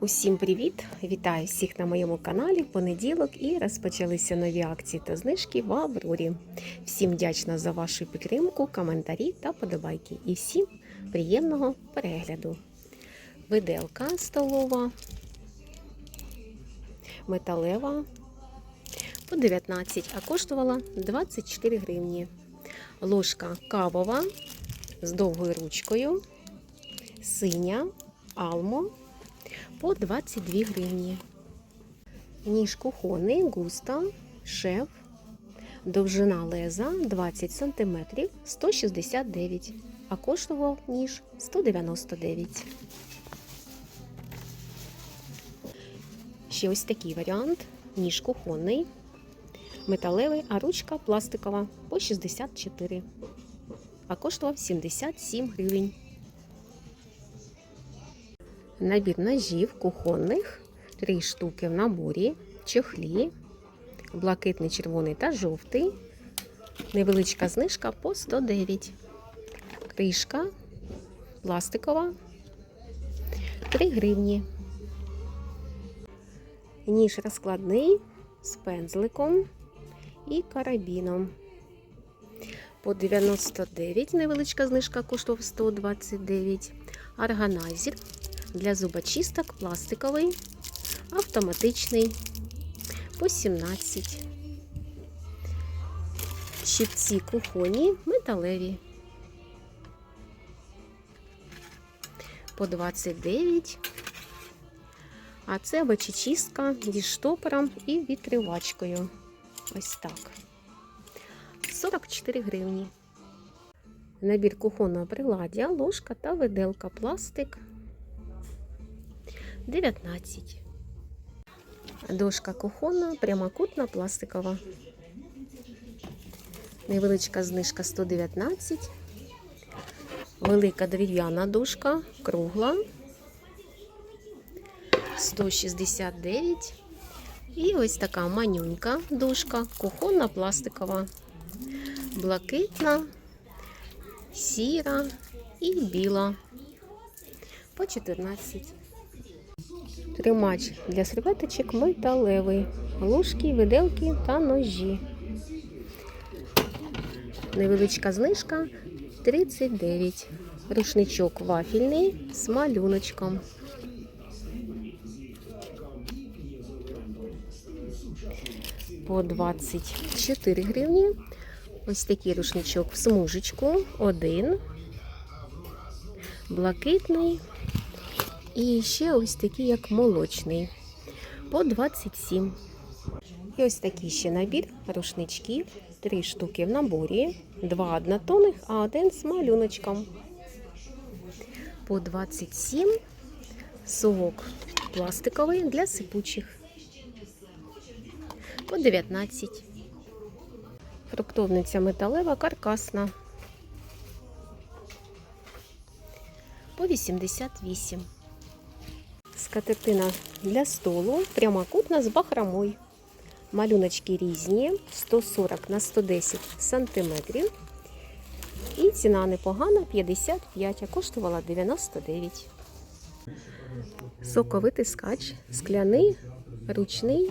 Усім привіт! Вітаю всіх на моєму каналі. Понеділок і розпочалися нові акції та знижки в Аврорі. Всім вдячна за вашу підтримку, коментарі та подобайки. І всім приємного перегляду. Виделка столова, металева по 19, а коштувала 24 гривні. Ложка кавова з довгою ручкою, синя, алмо по 22 гривні. Ніж кухонний густа, шеф, довжина леза 20 см 169 а коштував ніж 199. Ще ось такий варіант. Ніж кухонний, металевий, а ручка пластикова по 64, а коштував 77 гривень. Набір ножів кухонних, три штуки в наборі, чохлі, блакитний, червоний та жовтий. Невеличка знижка по 109. Кришка пластикова 3 гривні. Ніж розкладний з пензликом і карабіном. По 99 невеличка знижка коштував 129. Органайзер для зубочисток пластиковий, автоматичний по 17. Щипці кухонні металеві по 29. А це бачечистка зі штопором і відкривачкою. Ось так. 44 гривні. Набір кухонного приладдя, ложка та виделка пластик 19. Дошка кухонна, прямокутна, пластикова. Невеличка знижка 119. Велика дерев'яна дошка, кругла 169. І ось така манюнька дошка, кухонна, пластикова, блакитна, сіра і біла по 14. Тримач для серветочок металевий, ложки, виделки та ножі. Невеличка знижка 39. Рушничок вафільний з малюночком. По 24 гривні. Ось такий рушничок в смужечку. Один. Блакитний. І ще ось такий, як молочний, по 27. І ось такий ще набір рушничків. Три штуки в наборі, два однотонних, а один з малюночком. По 27 совок пластиковий для сипучих. По 19. Фруктовниця металева каркасна. По 88. Скатертина для столу прямокутна з бахромою. Малюночки різні 140 на 110 сантиметрів. І ціна непогана 55, а коштувала 99. Соковитискач скляний, ручний,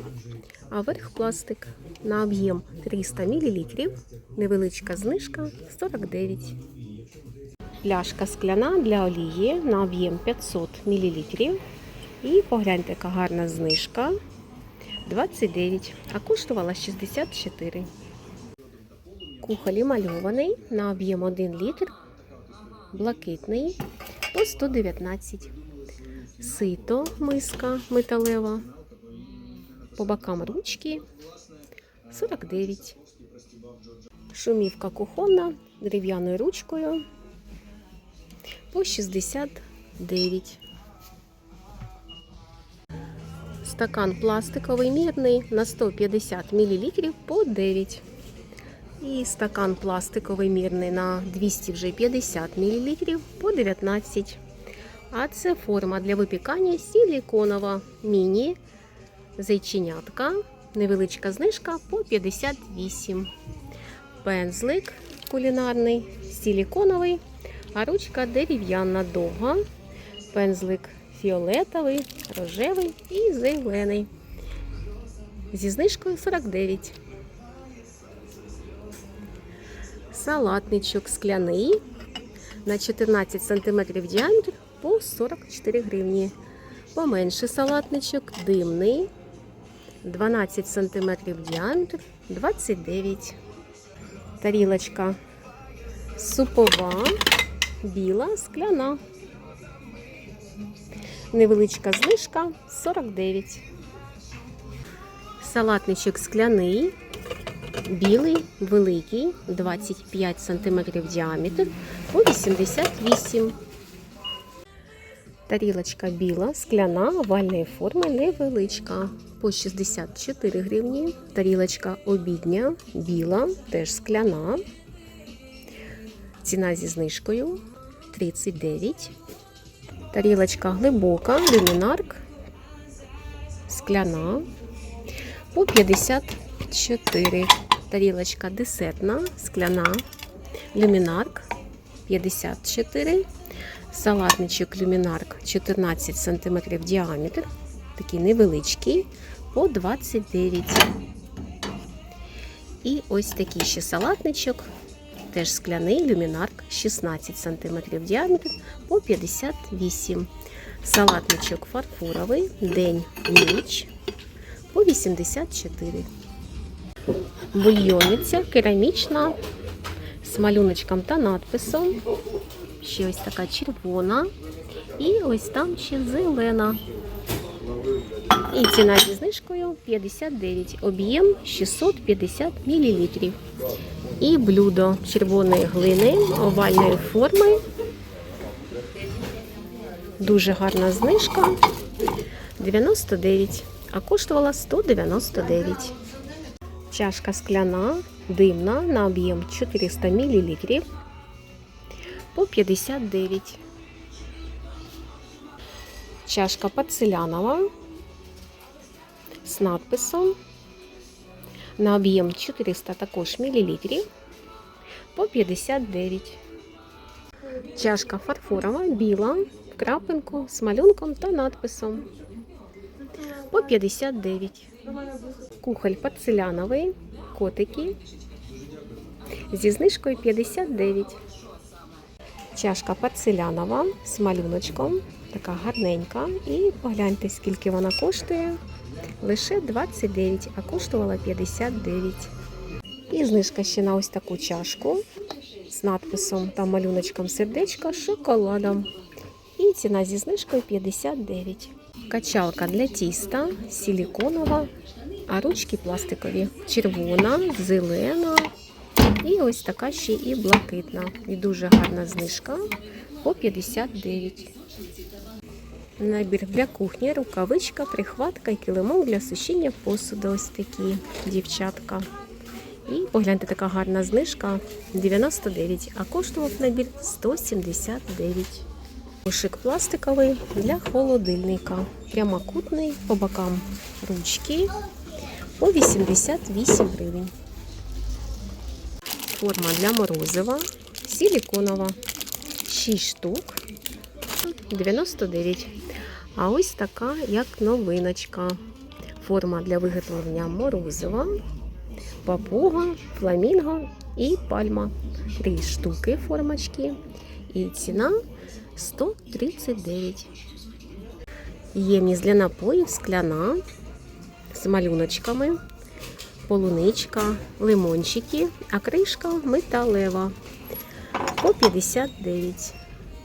а верх пластик на об'єм 300 мл. Невеличка знижка 49. Пляшка скляна для олії на об'єм 500 мл. І погляньте, яка гарна знижка. 29, а коштувала 64. Кухоль мальований на об'єм 1 літр, блакитний по 119. Сито, миска металева. По бокам ручки 49. Шумівка кухонна дерев'яною ручкою по 69. Стакан пластиковий мірний на 150 мл по 9. І стакан пластиковий мірний на 250 мл по 19. А це форма для випікання силіконова міні зайченятка. Невеличка знижка по 58. Пензлик кулінарний, силіконовий, а ручка дерев'яна довга. Пензлик фіолетовий, рожевий і зелений. Зі знижкою 49. Салатничок скляний на 14 см діаметр по 44 гривні. Поменше салатничок димний 12 см діаметр 29. Тарілочка супова, біла, скляна. Невеличка знижка 49. Салатничок скляний, білий, великий, 25 см діаметр по 88. Тарілочка біла, скляна, овальної форми, невеличка по 64 гривні. Тарілочка обідня, біла, теж скляна. Ціна зі знижкою 39. Тарілочка глибока, люмінарк, скляна по 54. Тарілочка десертна, скляна, люмінарк 54. Салатничок люмінарк 14 см діаметр, такий невеличкий, по 29. І ось такий ще салатничок, теж скляний люмінарк 16 см діаметр по 58. Салатничок фарфоровий, день ніч по 84. Бульйонниця керамічна з малюночком та надписом. Ще ось така червона. І ось там ще зелена. І ціна зі знижкою 59. Об'єм 650 мл. І блюдо червоної глини овальної форми. Дуже гарна знижка. 99, а коштувала 199. Чашка скляна, димна на об'єм 400 мл по 59. Чашка порцелянова з надписом на об'єм 400 також мл по 59. Чашка фарфорова, біла, крапинку з малюнком та надписом по 59. Кухоль порцеляновий, котики зі знижкою 59. Чашка порцелянова з малюночком, така гарненька. І погляньте, скільки вона коштує. Лише 29, а коштувала 59. І знижка ще на ось таку чашку з надписом та малюночком сердечка шоколадом. І ціна зі знижкою 59. Качалка для тіста, силіконова, а ручки пластикові. Червона, зелена. І ось така ще і блакитна. І дуже гарна знижка по 59. Набір для кухні, рукавичка, прихватка і килимок для сушіння посуду. Ось такі дівчатка. І погляньте, така гарна знижка 99, а коштував набір 179. Кошик пластиковий для холодильника. Прямокутний по бокам ручки по 88 гривень. Форма для морозива силіконова. 6 штук 99. А ось така, як новиночка. Форма для виготовлення морозива, папуга, фламінго і пальма. Три штуки формочки. І ціна 139. Ємність для напоїв скляна з малюночками полуничка, лимончики, а кришка металева по 59.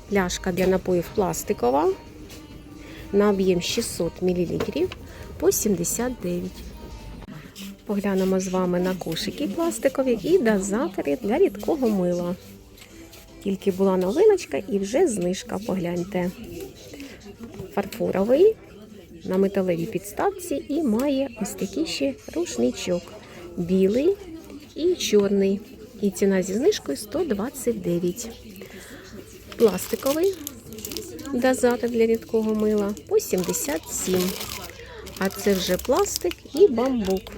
Пляшка для напоїв пластикова на об'єм 600 мл по 79. Поглянемо з вами на кошики пластикові і дозатори для рідкого мила. Тільки була новиночка і вже знижка, погляньте. Фарфоровий на металевій підставці і має ось такий ще рушничок. Білий і чорний. І ціна зі знижкою 129. Пластиковий дозатор для рідкого мила по 77. А це вже пластик і бамбук.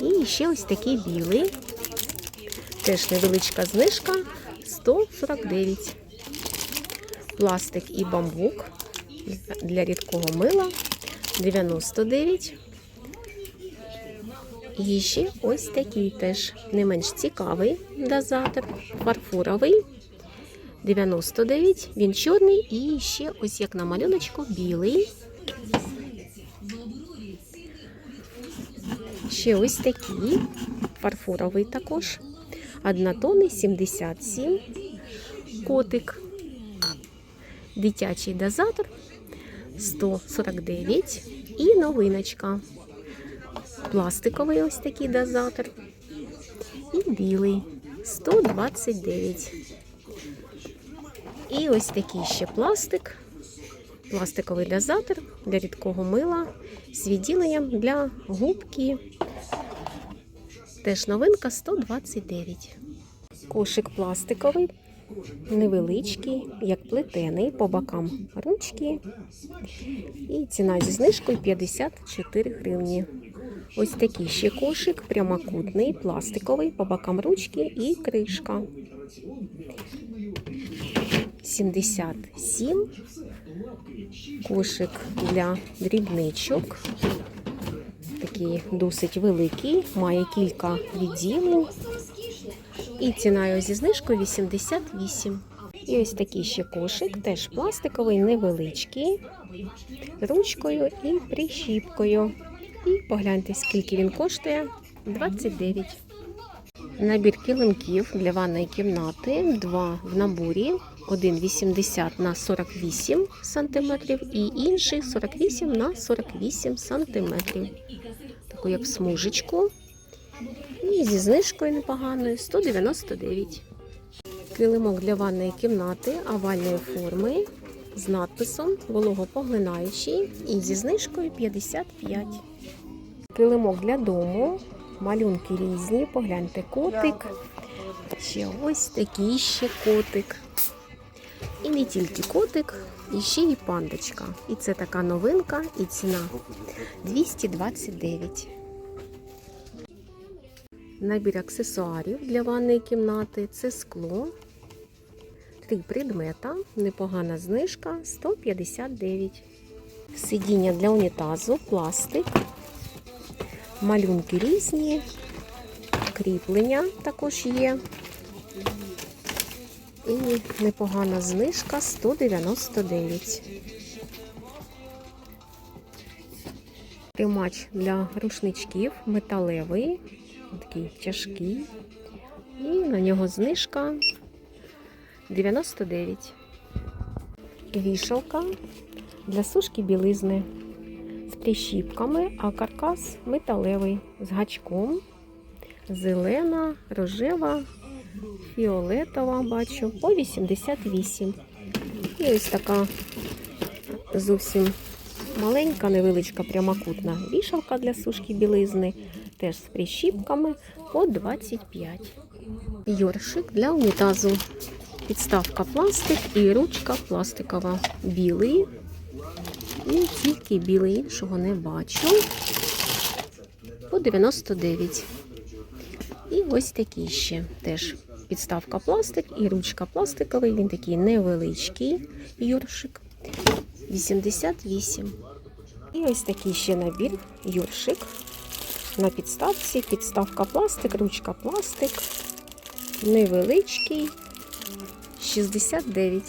І ще ось такий білий. Теж невеличка знижка 149. Пластик і бамбук для рідкого мила 99. І ще ось такий теж не менш цікавий дозатор, фарфоровий. 99, він чорний і ще ось як на малюночку білий. Ще ось такий фарфоровий також. Однотонний 77 котик. Дитячий дозатор 149 і новиночка. Пластиковий ось такий дозатор. І білий 129. І ось такий ще пластик. Пластиковий дозатор для рідкого мила з відділенням для губки. Теж новинка 129. Кошик пластиковий, невеличкий, як плетений, по бокам ручки. І ціна зі знижкою 54 гривні. Ось такий ще кошик, прямокутний, пластиковий, по бокам ручки і кришка. 77. Кошик для дрібничок. Такий досить великий, має кілька відділень. І ціна його зі знижкою 88. І ось такий ще кошик, теж пластиковий, невеличкий, ручкою і прищіпкою. І погляньте, скільки він коштує 29. Набір килимків для ванної кімнати. Два в наборі. Один 80 на 48 см і інший 48 на 48 см. Таку як смужечку. І зі знижкою непоганою 199. Килимок для ванної кімнати овальної форми з надписом вологопоглинаючий і зі знижкою 55. Килимок для дому, малюнки різні, погляньте котик. Ще ось такий ще котик. І не тільки котик, і ще і пандочка. І це така новинка, і ціна 229. Набір аксесуарів для ванної кімнати це скло. Три предмета, непогана знижка 159. Сидіння для унітазу, пластик, малюнки різні, кріплення також є. І непогана знижка 199. Тримач для рушничків металевий, такий тяжкий. І на нього знижка 99. Вішалка для сушки білизни з прищіпками, а каркас металевий з гачком. Зелена, рожева, фіолетова, бачу, по 88. І ось така зовсім маленька, невеличка прямокутна вішалка для сушки білизни, теж з прищіпками по 25. Йоршик для унітазу. Підставка пластик і ручка пластикова. Білий. І тільки білий, іншого не бачу. По 99. Ось такий ще теж підставка пластик і ручка пластиковий. Він такий невеличкий юршик. 88. І ось такий ще набір юршик. На підставці, підставка пластик, ручка пластик. Невеличкий. 69.